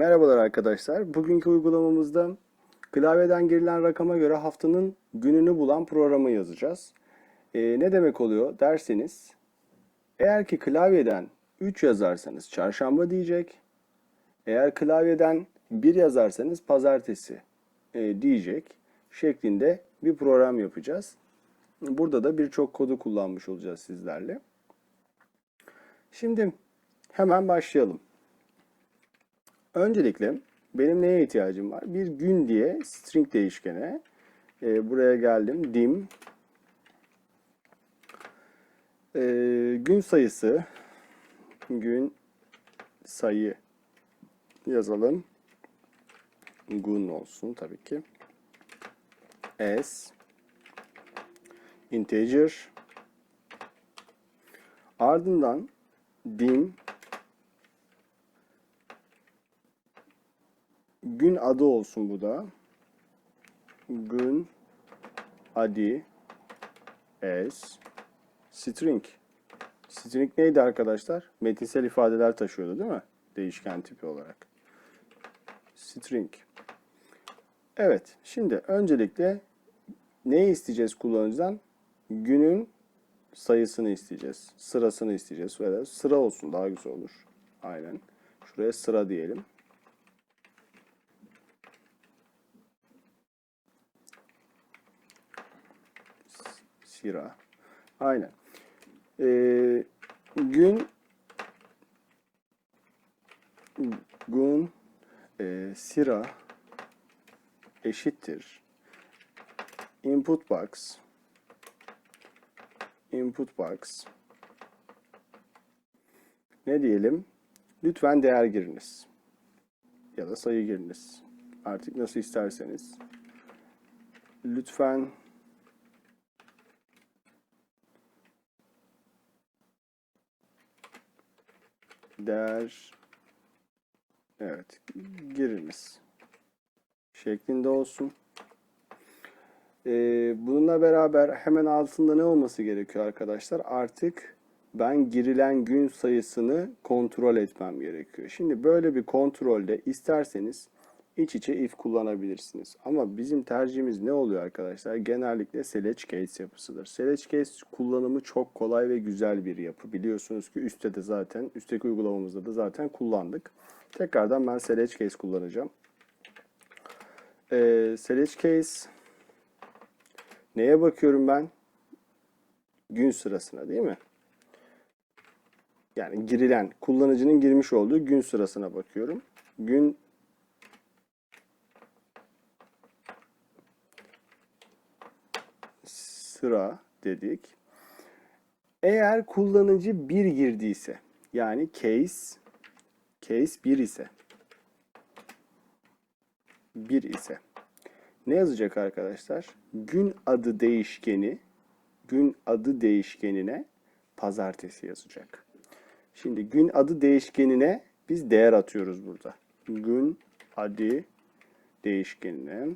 Merhabalar arkadaşlar. Bugünkü uygulamamızda klavyeden girilen rakama göre haftanın gününü bulan programı yazacağız. Ee, ne demek oluyor derseniz, eğer ki klavyeden 3 yazarsanız çarşamba diyecek. Eğer klavyeden 1 yazarsanız pazartesi e, diyecek şeklinde bir program yapacağız. Burada da birçok kodu kullanmış olacağız sizlerle. Şimdi hemen başlayalım. Öncelikle benim neye ihtiyacım var? Bir gün diye string değişkene e, buraya geldim. dim e, gün sayısı gün sayı yazalım. Gün olsun tabii ki. S integer ardından dim gün adı olsun bu da. Gün adı as string. String neydi arkadaşlar? Metinsel ifadeler taşıyordu değil mi? Değişken tipi olarak. String. Evet. Şimdi öncelikle ne isteyeceğiz kullanıcıdan? Günün sayısını isteyeceğiz. Sırasını isteyeceğiz. Veya sıra olsun daha güzel olur. Aynen. Şuraya sıra diyelim. Sira. Aynen. Ee, gün gün e, sira eşittir input box input box ne diyelim? Lütfen değer giriniz. Ya da sayı giriniz. Artık nasıl isterseniz. Lütfen değer evet giriniz şeklinde olsun. Ee, bununla beraber hemen altında ne olması gerekiyor arkadaşlar? Artık ben girilen gün sayısını kontrol etmem gerekiyor. Şimdi böyle bir kontrolde isterseniz iç içe if kullanabilirsiniz. Ama bizim tercihimiz ne oluyor arkadaşlar? Genellikle select case yapısıdır. Select case kullanımı çok kolay ve güzel bir yapı. Biliyorsunuz ki üstte de zaten, üstteki uygulamamızda da zaten kullandık. Tekrardan ben select case kullanacağım. Ee, select case neye bakıyorum ben? Gün sırasına değil mi? Yani girilen, kullanıcının girmiş olduğu gün sırasına bakıyorum. Gün sıra dedik. Eğer kullanıcı 1 girdiyse yani case case 1 ise 1 ise ne yazacak arkadaşlar? Gün adı değişkeni gün adı değişkenine pazartesi yazacak. Şimdi gün adı değişkenine biz değer atıyoruz burada. Gün adı değişkenine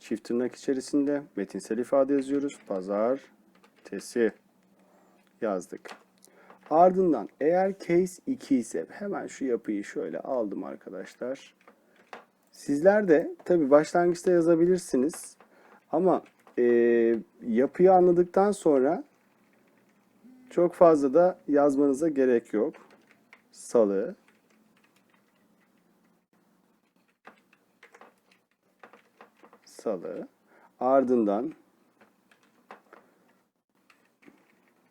çift tırnak içerisinde metinsel ifade yazıyoruz. Pazartesi yazdık. Ardından eğer case 2 ise hemen şu yapıyı şöyle aldım arkadaşlar. Sizler de tabi başlangıçta yazabilirsiniz. Ama e, yapıyı anladıktan sonra çok fazla da yazmanıza gerek yok. Salı, salı, ardından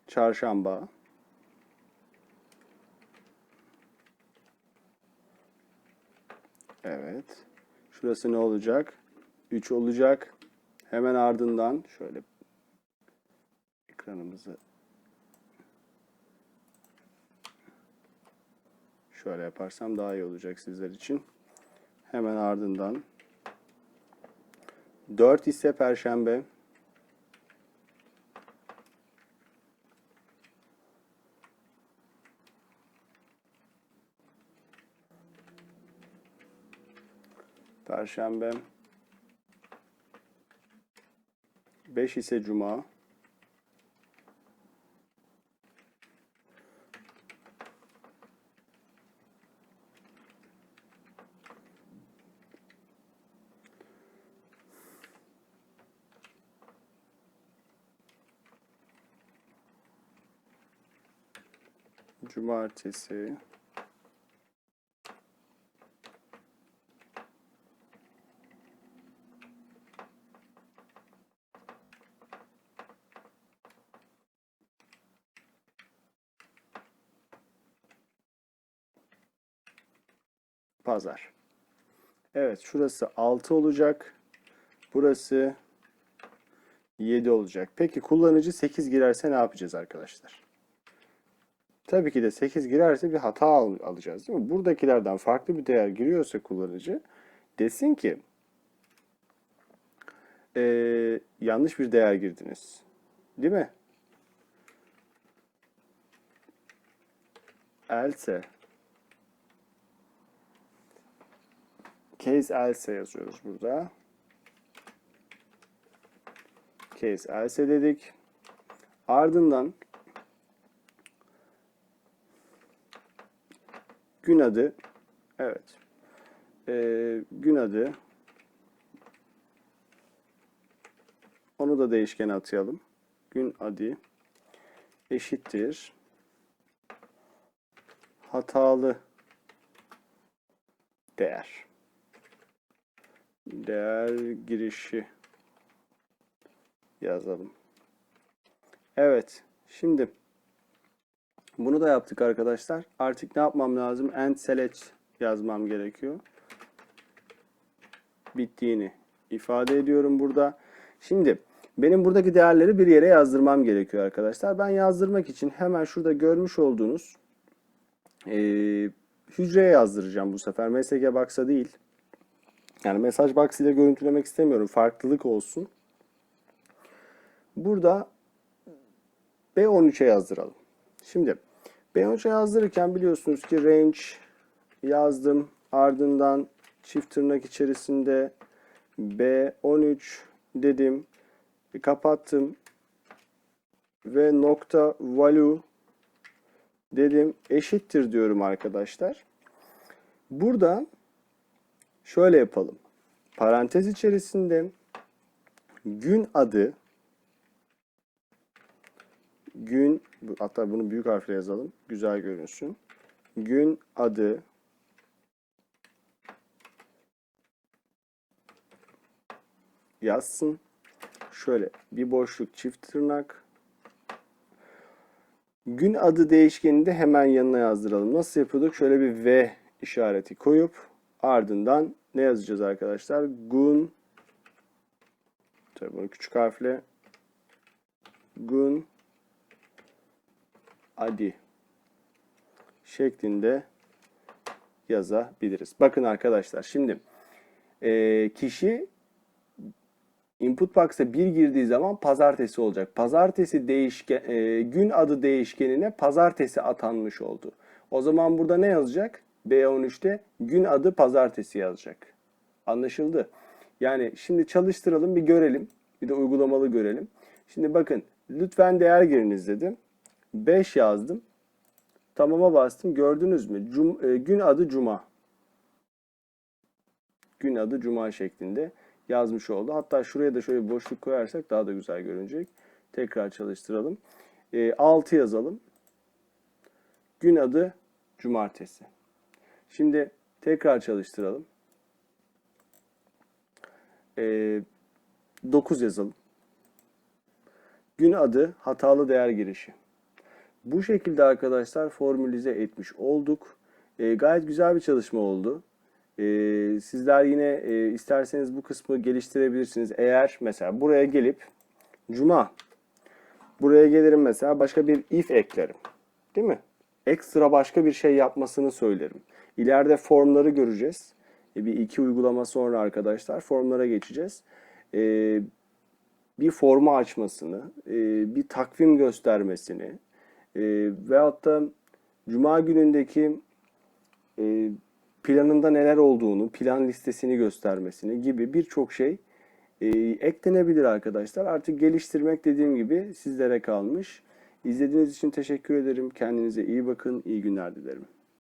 çarşamba, evet, şurası ne olacak? 3 olacak. Hemen ardından şöyle ekranımızı şöyle yaparsam daha iyi olacak sizler için. Hemen ardından 4 ise perşembe. Perşembe. 5 ise cuma. Cumartesi pazar. Evet şurası 6 olacak. Burası 7 olacak. Peki kullanıcı 8 girerse ne yapacağız arkadaşlar? Tabii ki de 8 girerse bir hata al- alacağız değil mi? Buradakilerden farklı bir değer giriyorsa kullanıcı desin ki eee, yanlış bir değer girdiniz. Değil mi? Else case else yazıyoruz burada. Case else dedik. Ardından gün adı evet Ee, gün adı onu da değişkene atayalım. Gün adı eşittir hatalı değer. Değer girişi yazalım. Evet. Şimdi bunu da yaptık arkadaşlar. Artık ne yapmam lazım? End select yazmam gerekiyor. Bittiğini ifade ediyorum burada. Şimdi benim buradaki değerleri bir yere yazdırmam gerekiyor arkadaşlar. Ben yazdırmak için hemen şurada görmüş olduğunuz eee, hücreye yazdıracağım bu sefer. MSG Box'a değil. Yani mesaj box ile görüntülemek istemiyorum. Farklılık olsun. Burada B13'e yazdıralım. Şimdi B13'e yazdırırken biliyorsunuz ki range yazdım. Ardından çift tırnak içerisinde B13 dedim. Kapattım. Ve nokta value dedim. Eşittir diyorum arkadaşlar. Burada şöyle yapalım. Parantez içerisinde gün adı gün hatta bunu büyük harfle yazalım. Güzel görünsün. Gün adı yazsın. Şöyle bir boşluk çift tırnak. Gün adı değişkenini de hemen yanına yazdıralım. Nasıl yapıyorduk? Şöyle bir V işareti koyup ardından ne yazacağız arkadaşlar? Gun Tabii bunu küçük harfle Gun Adi şeklinde yazabiliriz. Bakın arkadaşlar şimdi e, kişi input box'a 1 girdiği zaman pazartesi olacak. Pazartesi değişken e, gün adı değişkenine pazartesi atanmış oldu. O zaman burada ne yazacak? B13'te gün adı pazartesi yazacak. Anlaşıldı. Yani şimdi çalıştıralım bir görelim. Bir de uygulamalı görelim. Şimdi bakın lütfen değer giriniz dedim. 5 yazdım. Tamama bastım. Gördünüz mü? Cum, e, gün adı Cuma. Gün adı Cuma şeklinde yazmış oldu. Hatta şuraya da şöyle boşluk koyarsak daha da güzel görünecek. Tekrar çalıştıralım. E, 6 yazalım. Gün adı Cumartesi. Şimdi tekrar çalıştıralım. E, 9 yazalım. Gün adı hatalı değer girişi. Bu şekilde arkadaşlar formülize etmiş olduk. E, gayet güzel bir çalışma oldu. E, sizler yine e, isterseniz bu kısmı geliştirebilirsiniz. Eğer mesela buraya gelip cuma buraya gelirim mesela başka bir if eklerim. Değil mi? Ekstra başka bir şey yapmasını söylerim. İleride formları göreceğiz. E, bir iki uygulama sonra arkadaşlar formlara geçeceğiz. E, bir formu açmasını, e, bir takvim göstermesini e, veyahut da Cuma günündeki e, planında neler olduğunu, plan listesini göstermesini gibi birçok şey e, eklenebilir arkadaşlar. Artık geliştirmek dediğim gibi sizlere kalmış. İzlediğiniz için teşekkür ederim. Kendinize iyi bakın. İyi günler dilerim.